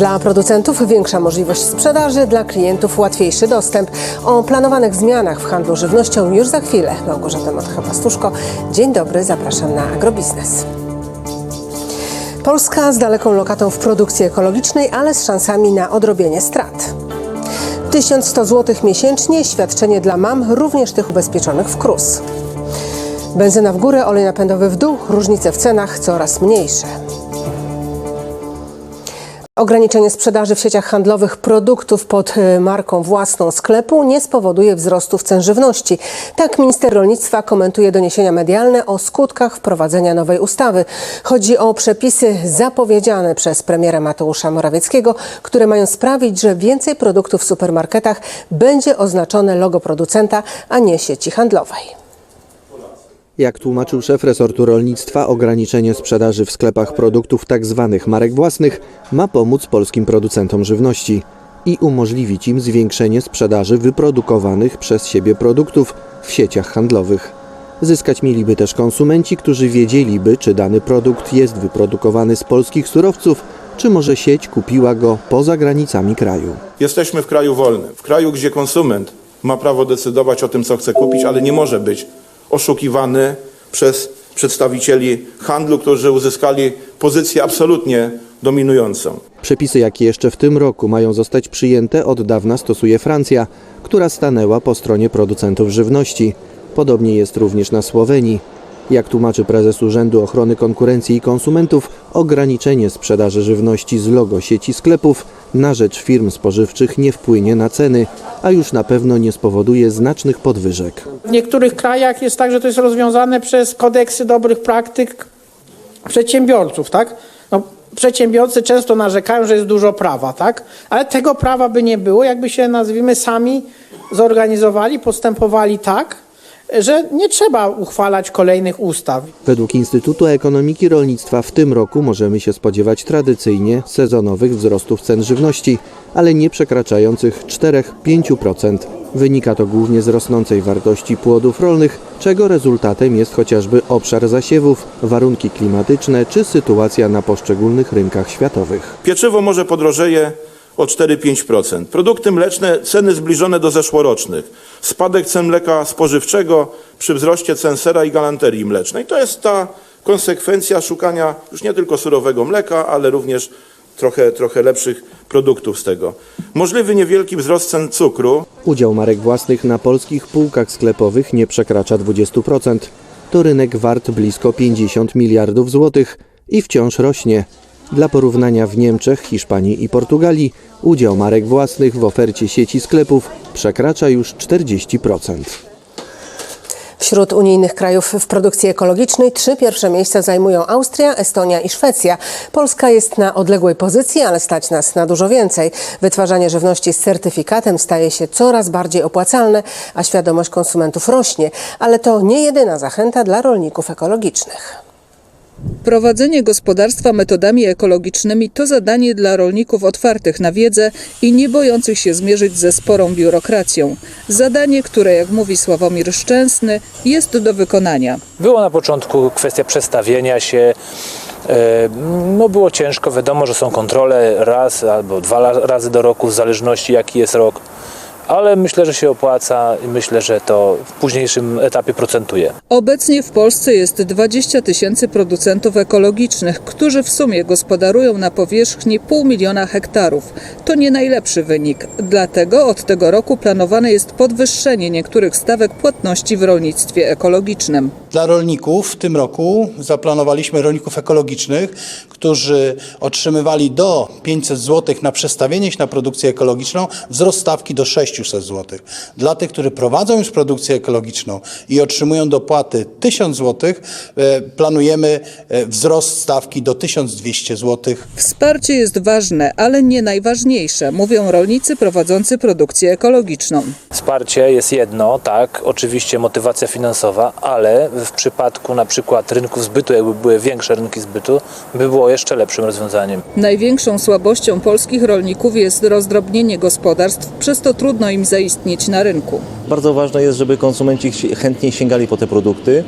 Dla producentów większa możliwość sprzedaży, dla klientów łatwiejszy dostęp. O planowanych zmianach w handlu żywnością już za chwilę. Małgorzata Matcha-Pastuszko. Dzień dobry, zapraszam na Agrobiznes. Polska z daleką lokatą w produkcji ekologicznej, ale z szansami na odrobienie strat. 1100 zł miesięcznie, świadczenie dla mam, również tych ubezpieczonych w KRUS. Benzyna w górę, olej napędowy w dół, różnice w cenach coraz mniejsze. Ograniczenie sprzedaży w sieciach handlowych produktów pod y, marką własną sklepu nie spowoduje wzrostu cen żywności. Tak minister rolnictwa komentuje doniesienia medialne o skutkach wprowadzenia nowej ustawy. Chodzi o przepisy zapowiedziane przez premiera Mateusza Morawieckiego, które mają sprawić, że więcej produktów w supermarketach będzie oznaczone logo producenta, a nie sieci handlowej. Jak tłumaczył szef resortu rolnictwa, ograniczenie sprzedaży w sklepach produktów tzw. marek własnych ma pomóc polskim producentom żywności i umożliwić im zwiększenie sprzedaży wyprodukowanych przez siebie produktów w sieciach handlowych. Zyskać mieliby też konsumenci, którzy wiedzieliby, czy dany produkt jest wyprodukowany z polskich surowców, czy może sieć kupiła go poza granicami kraju. Jesteśmy w kraju wolnym, w kraju, gdzie konsument ma prawo decydować o tym, co chce kupić, ale nie może być oszukiwany przez przedstawicieli handlu, którzy uzyskali pozycję absolutnie dominującą. Przepisy, jakie jeszcze w tym roku mają zostać przyjęte, od dawna stosuje Francja, która stanęła po stronie producentów żywności. Podobnie jest również na Słowenii. Jak tłumaczy prezes Urzędu Ochrony Konkurencji i Konsumentów, ograniczenie sprzedaży żywności z logo sieci sklepów na rzecz firm spożywczych nie wpłynie na ceny, a już na pewno nie spowoduje znacznych podwyżek. W niektórych krajach jest tak, że to jest rozwiązane przez kodeksy dobrych praktyk przedsiębiorców, tak? No, przedsiębiorcy często narzekają, że jest dużo prawa, tak? Ale tego prawa by nie było, jakby się, nazwijmy, sami zorganizowali, postępowali tak, że nie trzeba uchwalać kolejnych ustaw. Według Instytutu Ekonomiki Rolnictwa w tym roku możemy się spodziewać tradycyjnie sezonowych wzrostów cen żywności, ale nie przekraczających 4-5%. Wynika to głównie z rosnącej wartości płodów rolnych, czego rezultatem jest chociażby obszar zasiewów, warunki klimatyczne czy sytuacja na poszczególnych rynkach światowych. Pieczywo może podrożeje o 4-5%. Produkty mleczne ceny zbliżone do zeszłorocznych. Spadek cen mleka spożywczego przy wzroście cen sera i galanterii mlecznej. To jest ta konsekwencja szukania już nie tylko surowego mleka, ale również trochę, trochę lepszych produktów z tego. Możliwy niewielki wzrost cen cukru. Udział marek własnych na polskich półkach sklepowych nie przekracza 20%. To rynek wart blisko 50 miliardów złotych i wciąż rośnie. Dla porównania w Niemczech, Hiszpanii i Portugalii udział marek własnych w ofercie sieci sklepów przekracza już 40%. Wśród unijnych krajów w produkcji ekologicznej trzy pierwsze miejsca zajmują Austria, Estonia i Szwecja. Polska jest na odległej pozycji, ale stać nas na dużo więcej. Wytwarzanie żywności z certyfikatem staje się coraz bardziej opłacalne, a świadomość konsumentów rośnie. Ale to nie jedyna zachęta dla rolników ekologicznych. Prowadzenie gospodarstwa metodami ekologicznymi to zadanie dla rolników otwartych na wiedzę i nie bojących się zmierzyć ze sporą biurokracją. Zadanie, które, jak mówi Sławomir Szczęsny, jest do wykonania. Było na początku kwestia przestawienia się. E, No było ciężko, wiadomo, że są kontrole raz albo dwa razy do roku, w zależności jaki jest rok, ale myślę, że się opłaca i myślę, że to w późniejszym etapie procentuje. Obecnie w Polsce jest 20 tysięcy producentów ekologicznych, którzy w sumie gospodarują na powierzchni pół miliona hektarów. To nie najlepszy wynik. Dlatego od tego roku planowane jest podwyższenie niektórych stawek płatności w rolnictwie ekologicznym. Dla rolników w tym roku zaplanowaliśmy rolników ekologicznych, którzy otrzymywali do 500 zł na przestawienie się na produkcję ekologiczną, wzrost stawki do 600 zł. Dla tych, którzy prowadzą już produkcję ekologiczną i otrzymują dopłaty 1000 zł, e, planujemy e, wzrost stawki do 1200 zł. Wsparcie jest ważne, ale nie najważniejsze, mówią rolnicy prowadzący produkcję ekologiczną. Wsparcie jest jedno, tak, oczywiście motywacja finansowa, ale w przypadku na przykład rynków zbytu, jakby były większe rynki zbytu, by było jeszcze lepszym rozwiązaniem. Największą słabością polskich rolników jest rozdrobnienie gospodarstw, przez to trudno im zaistnieć na rynku. Bardzo ważne jest, żeby konsumenci chętniej sięgali po te produkty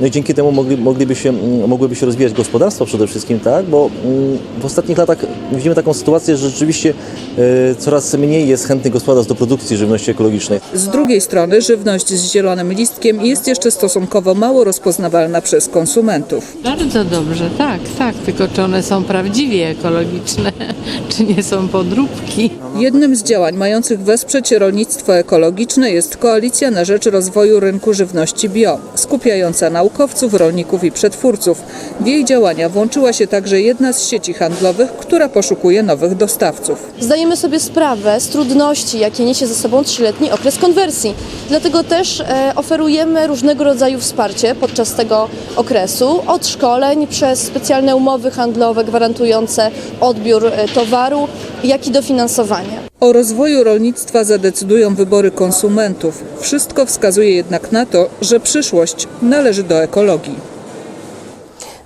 no i dzięki temu mogli, mogliby się, mm, mogłyby się rozwijać gospodarstwa przede wszystkim, tak? Bo mm, w ostatnich latach widzimy taką sytuację, że rzeczywiście e, coraz mniej jest chętnych gospodarstw do produkcji żywności ekologicznej. Z drugiej strony żywność z zielonym listkiem jest jeszcze stosunkowo mało rozpoznawalna przez konsumentów. Bardzo dobrze, tak, tak. Tylko czy one są prawdziwie ekologiczne, czy nie są podróbki? Jednym z działań mających wesprzeć rolnictwo ekologiczne jest Koalicja na rzecz rozwoju rynku żywności bio, skupiająca naukowców, rolników i przetwórców. W jej działania włączyła się także jedna z sieci handlowych, która poszukuje nowych dostawców. Zdajemy sobie sprawę z trudności, jakie niesie ze sobą trzyletni okres konwersji. Dlatego też e, oferujemy różnego rodzaju wsparcie podczas tego okresu, od szkoleń przez specjalne umowy handlowe gwarantujące odbiór e, towaru, jak i dofinansowanie. O rozwoju rolnictwa zadecydują wybory konsumentów. Wszystko wskazuje jednak na to, że przyszłość należy do ekologii.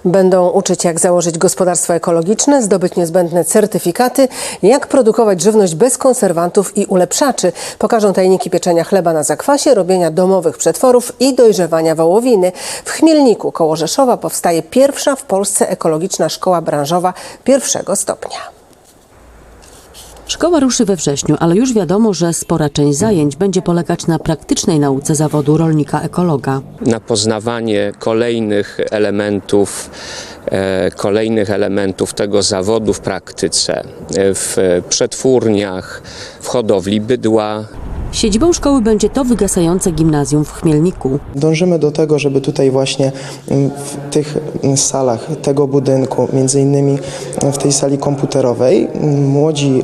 Będą uczyć, jak założyć gospodarstwo ekologiczne, zdobyć niezbędne certyfikaty, jak produkować żywność bez konserwantów i ulepszaczy. Pokażą tajniki pieczenia chleba na zakwasie, robienia domowych przetworów i dojrzewania wołowiny. W Chmielniku koło Rzeszowa powstaje pierwsza w Polsce ekologiczna szkoła branżowa pierwszego stopnia. Szkoła ruszy we wrześniu, ale już wiadomo, że spora część zajęć będzie polegać na praktycznej nauce zawodu rolnika ekologa. na poznawanie kolejnych elementów, e, kolejnych elementów tego zawodu w praktyce, w przetwórniach, w hodowli bydła, Siedzibą szkoły będzie to wygasające gimnazjum w Chmielniku. Dążymy do tego, żeby tutaj właśnie mm, w tych mm, salach tego budynku, między innymi w tej sali komputerowej, mm, młodzi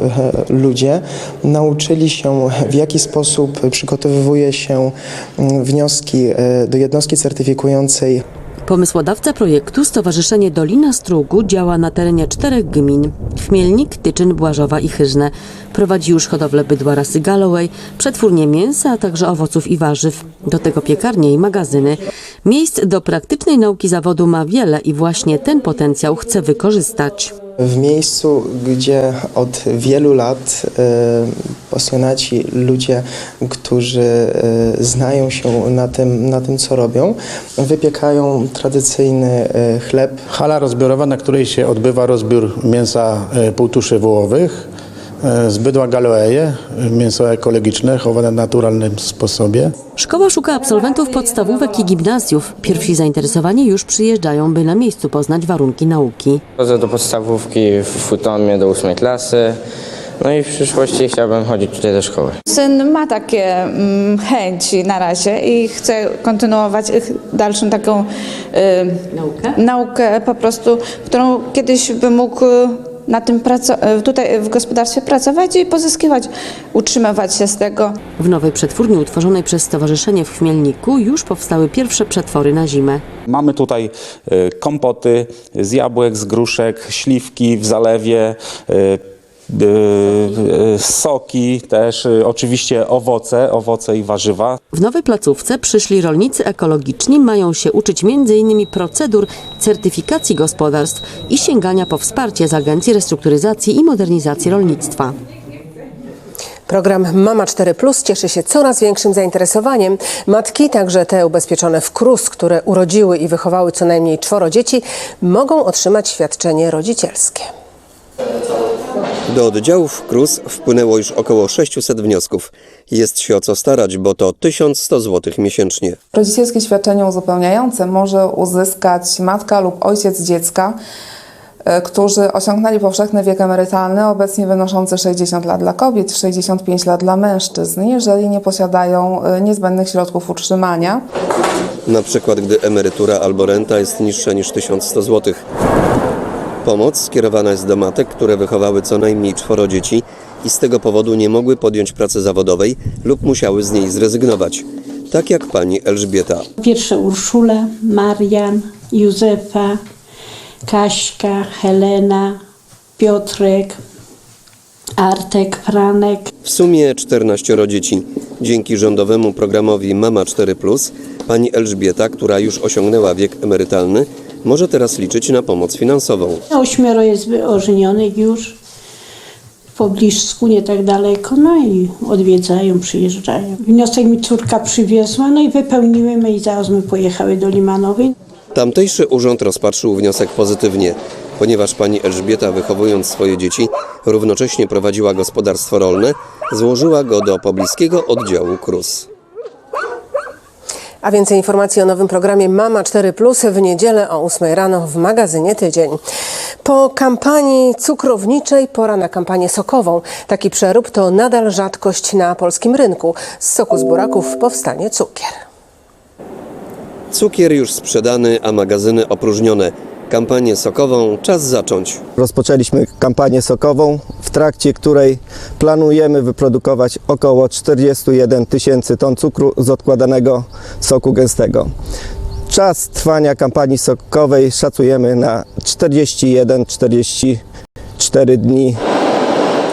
e, ludzie nauczyli się w jaki sposób przygotowywuje się mm, wnioski e, do jednostki certyfikującej Pomysłodawca projektu Stowarzyszenie Dolina Strugu działa na terenie czterech gmin Chmielnik, Tyczyn, Błażowa i Chyżne. Prowadzi już hodowlę bydła rasy Galloway, przetwórnię mięsa, a także owoców i warzyw. Do tego piekarnie i magazyny. Miejsc do praktycznej nauki zawodu ma wiele i właśnie ten potencjał chce wykorzystać. W miejscu, gdzie od wielu lat e, pasjonaci, ludzie, którzy e, znają się na tym, na tym, co robią, wypiekają tradycyjny e, chleb. Hala rozbiorowa, na której się odbywa rozbiór mięsa półtuszy wołowych, z bydła galoeje, mięso ekologiczne, chowane w naturalnym sposobie. Szkoła szuka absolwentów podstawówek i gimnazjów. Pierwsi zainteresowani już przyjeżdżają, by na miejscu poznać warunki nauki. Chodzę do podstawówki w Futomie do ósmej klasy. No i w przyszłości chciałbym chodzić tutaj do szkoły. Syn ma takie mm, chęci na razie i chce kontynuować ich dalszą taką Naukę? naukę po prostu, którą kiedyś by mógł y, na tym praco- y, tutaj w gospodarstwie pracować i pozyskiwać, utrzymywać się z tego. W nowej przetwórni utworzonej przez Stowarzyszenie w Chmielniku już powstały pierwsze przetwory na zimę. Mamy tutaj e, kompoty z jabłek, z gruszek, śliwki w zalewie, e, e, e, soki też, e, oczywiście owoce, owoce i warzywa. W nowej placówce przyszli rolnicy ekologiczni mają się uczyć m.in. procedur certyfikacji gospodarstw i sięgania po wsparcie z Agencji Restrukturyzacji i Modernizacji Rolnictwa. Program Mama 4 Plus cieszy się coraz większym zainteresowaniem. Matki, także te ubezpieczone w KRUS, które urodziły i wychowały co najmniej czworo dzieci, mogą otrzymać świadczenie rodzicielskie. Do oddziałów KRUS wpłynęło już około 600 wniosków. Jest się o co starać, bo to 1100 zł miesięcznie. Rodzicielskie świadczenie uzupełniające może uzyskać matka lub ojciec dziecka, e, którzy osiągnęli powszechny wiek emerytalny, obecnie wynoszący 60 lat dla kobiet, 65 lat dla mężczyzn, jeżeli nie posiadają e, niezbędnych środków utrzymania. Na przykład, gdy emerytura albo renta jest niższa niż 1100 zł. Pomoc skierowana jest do matek, które wychowały co najmniej czworo dzieci i z tego powodu nie mogły podjąć pracy zawodowej lub musiały z niej zrezygnować. Tak jak pani Elżbieta. Pierwsze Urszula, Marian, Józefa, Kaśka, Helena, Piotrek, Artek, Franek. W sumie 14 dzieci. Dzięki rządowemu programowi Mama 4 pani Elżbieta, która już osiągnęła wiek emerytalny, może teraz liczyć na pomoc finansową. Ośmioro jest ożenionych już. pobliżsku, nie tak daleko, no i odwiedzają, przyjeżdżają. Wniosek mi córka przywiezła, no i wypełniłymy i zaraz my pojechały do Limanowej. Tamtejszy urząd rozpatrzył wniosek pozytywnie, ponieważ pani Elżbieta, wychowując swoje dzieci, równocześnie prowadziła gospodarstwo rolne, złożyła go do pobliskiego oddziału KRUS. A więcej informacji o nowym programie Mama 4 Plus w niedzielę o 8 rano w magazynie Tydzień. Po kampanii cukrowniczej pora na kampanię sokową. Taki przerób to nadal rzadkość na polskim rynku. Z soku z buraków powstanie cukier. Cukier już sprzedany, a magazyny opróżnione. Kampanię sokową czas zacząć. Rozpoczęliśmy kampanię sokową, w trakcie której planujemy wyprodukować około 41 tysięcy ton cukru z odkładanego soku gęstego. Czas trwania kampanii sokowej szacujemy na 41-44 dni.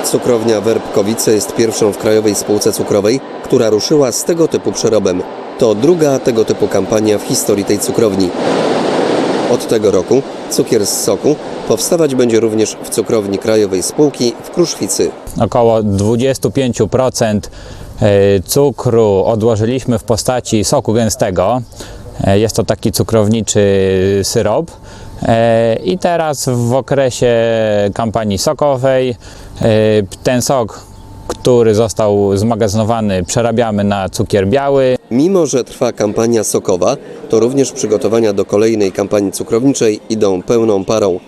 Cukrownia Werbkowice jest pierwszą w krajowej spółce cukrowej, która ruszyła z tego typu przerobem. To druga tego typu kampania w historii tej cukrowni. Od tego roku cukier z soku powstawać będzie również w cukrowni krajowej spółki w Kruszwicy. Około 25% e, cukru odłożyliśmy w postaci soku gęstego. E, Jest to taki cukrowniczy syrop. E, I teraz w okresie kampanii sokowej ten sok, który został zmagazynowany, przerabiamy na cukier biały. Mimo, że trwa kampania sokowa, to również przygotowania do kolejnej kampanii cukrowniczej idą pełną parą.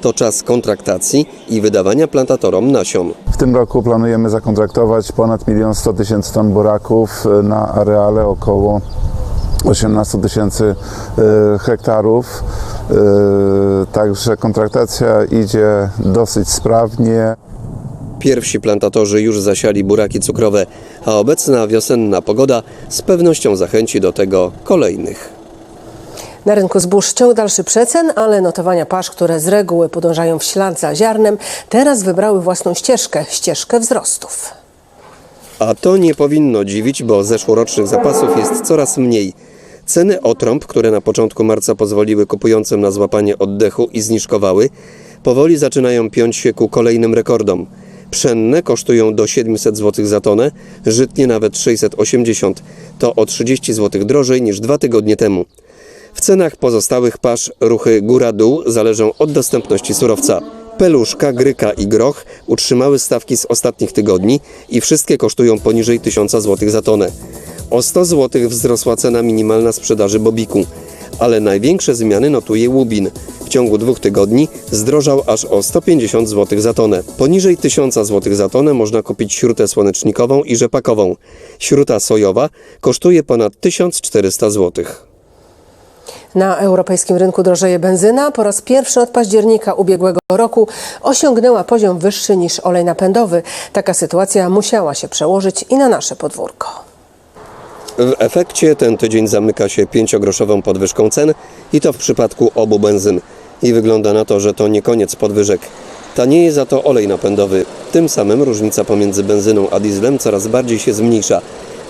To czas kontraktacji i wydawania plantatorom nasion. W tym roku planujemy zakontraktować ponad 1 100 tysięcy ton buraków na areale około 18 tysięcy e, hektarów. E, Także kontraktacja idzie dosyć sprawnie. Pierwsi plantatorzy już zasiali buraki cukrowe, a obecna wiosenna pogoda z pewnością zachęci do tego kolejnych. Na rynku zbóż ciąg dalszy przecen, ale notowania pasz, które z reguły podążają w ślad za ziarnem, teraz wybrały własną ścieżkę, ścieżkę wzrostów. A to nie powinno dziwić, bo zeszłorocznych zapasów jest coraz mniej. Ceny otrąb, które na początku marca pozwoliły kupującym na złapanie oddechu i zniżkowały, powoli zaczynają piąć się ku kolejnym rekordom. Pszenne kosztują do 700 zł za tonę, żytnie nawet 680. To o 30 zł drożej niż dwa tygodnie temu. W cenach pozostałych pasz ruchy góra-dół zależą od dostępności surowca. Peluszka, gryka i groch utrzymały stawki z ostatnich tygodni i wszystkie kosztują poniżej 1000 zł za tonę. O 100 zł wzrosła cena minimalna sprzedaży bobiku, ale największe zmiany notuje łubin. W ciągu dwóch tygodni zdrożał aż o 150 zł za tonę. Poniżej 1000 zł za tonę można kupić śrutę słonecznikową i rzepakową. Śruta sojowa kosztuje ponad 1400 zł. Na europejskim rynku drożeje benzyna. Po raz pierwszy od października ubiegłego roku osiągnęła poziom wyższy niż olej napędowy. Taka sytuacja musiała się przełożyć i na nasze podwórko. W efekcie ten tydzień zamyka się pięciogroszową podwyżką cen i to w przypadku obu benzyn. I wygląda na to, że to nie koniec podwyżek. Tanieje za to olej napędowy. Tym samym różnica pomiędzy benzyną a dieslem coraz bardziej się zmniejsza.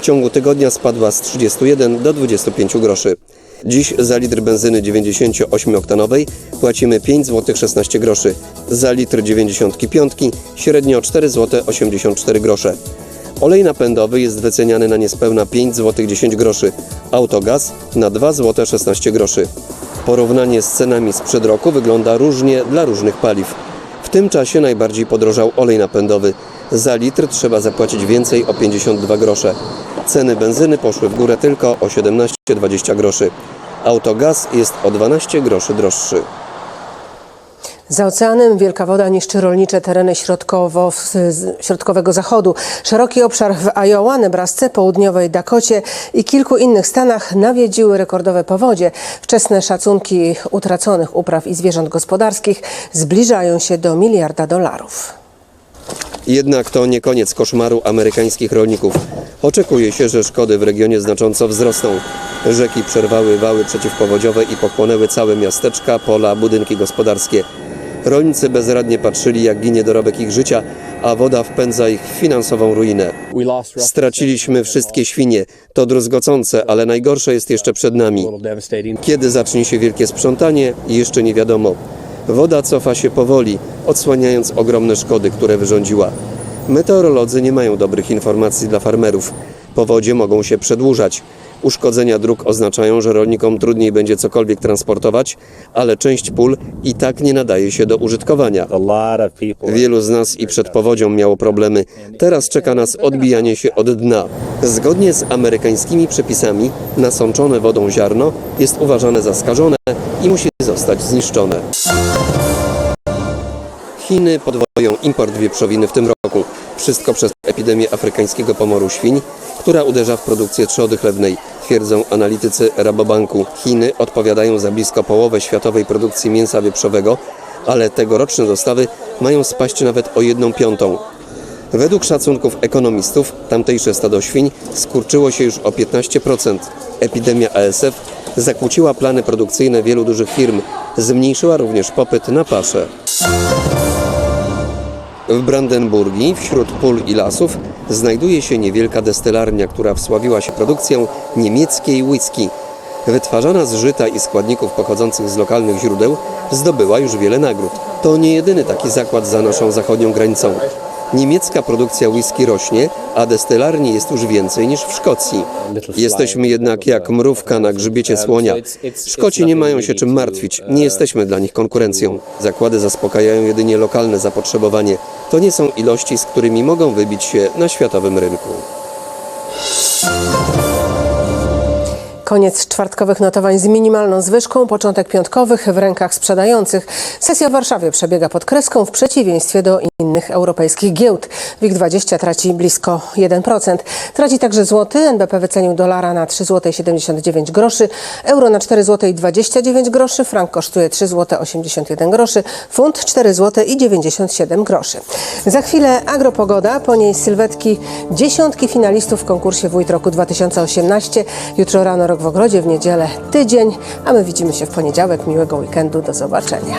W ciągu tygodnia spadła z 31 do 25 groszy. Dziś za litr benzyny 98-oktanowej płacimy 5 zł 16 groszy. Za litr 95 średnio 4 zł 84 grosze. Olej napędowy jest wyceniany na niespełna 5 zł 10 groszy, autogaz na 2 zł 16 groszy. Porównanie z cenami sprzed roku wygląda różnie dla różnych paliw. W tym czasie najbardziej podrożał olej napędowy. Za litr trzeba zapłacić więcej o 52 grosze. Ceny benzyny poszły w górę tylko o 17-20 groszy. Autogaz jest o 12 groszy droższy. Za oceanem wielka woda niszczy rolnicze tereny środkowo, środkowego zachodu. Szeroki obszar w Iowa, Nebrasce, południowej Dakocie i kilku innych stanach nawiedziły rekordowe powodzie. Wczesne szacunki utraconych upraw i zwierząt gospodarskich zbliżają się do miliarda dolarów. Jednak to nie koniec koszmaru amerykańskich rolników. Oczekuje się, że szkody w regionie znacząco wzrosną. Rzeki przerwały wały przeciwpowodziowe i pochłonęły całe miasteczka, pola, budynki gospodarskie. Rolnicy bezradnie patrzyli, jak ginie dorobek ich życia, a woda wpędza ich w finansową ruinę. Straciliśmy wszystkie świnie. To druzgocące, ale najgorsze jest jeszcze przed nami. Kiedy zacznie się wielkie sprzątanie, jeszcze nie wiadomo. Woda cofa się powoli, odsłaniając ogromne szkody, które wyrządziła. Meteorolodzy nie mają dobrych informacji dla farmerów. Powodzie mogą się przedłużać. Uszkodzenia dróg oznaczają, że rolnikom trudniej będzie cokolwiek transportować, ale część pól i tak nie nadaje się do użytkowania. Wielu z nas i przed powodzią miało problemy. Teraz czeka nas odbijanie się od dna. Zgodnie z amerykańskimi przepisami, nasączone wodą ziarno jest uważane za skażone i musi zostać zniszczone. Chiny podwoją import wieprzowiny w tym roku. Wszystko przez epidemię afrykańskiego pomoru świń, która uderza w produkcję trzody chlewnej, twierdzą analitycy Rabobanku. Chiny odpowiadają za blisko połowę światowej produkcji mięsa wieprzowego, ale tegoroczne dostawy mają spaść nawet o jedną piątą. Według szacunków ekonomistów tamtejsze stado świń skurczyło się już o 15%. Epidemia ASF zakłóciła plany produkcyjne wielu dużych firm, zmniejszyła również popyt na pasze. W Brandenburgii, wśród pól i lasów, znajduje się niewielka destylarnia, która wsławiła się produkcją niemieckiej whisky. Wytwarzana z żyta i składników pochodzących z lokalnych źródeł, zdobyła już wiele nagród. To nie jedyny taki zakład za naszą zachodnią granicą. Niemiecka produkcja whisky rośnie, a destylarni jest już więcej niż w Szkocji. Jesteśmy jednak jak mrówka na grzbiecie słonia. Szkoci nie mają się czym martwić, nie jesteśmy dla nich konkurencją. Zakłady zaspokajają jedynie lokalne zapotrzebowanie. To nie są ilości, z którymi mogą wybić się na światowym rynku. Koniec czwartkowych notowań z minimalną zwyżką, początek piątkowych w rękach sprzedających. Sesja w Warszawie przebiega pod kreską w przeciwieństwie do innych europejskich giełd. WIG20 traci blisko 1%. Traci także złoty. NBP wycenił dolara na 3 zł 79 groszy, euro na 4 zł 29 groszy, frank kosztuje 3 zł 81 groszy, funt 4 zł i 97 groszy. Za chwilę agropogoda, po niej sylwetki dziesiątki finalistów w konkursie Wójt Roku 2018. Jutro rano w ogrodzie, w niedzielę tydzień, a my widzimy się w poniedziałek. Miłego weekendu, do zobaczenia.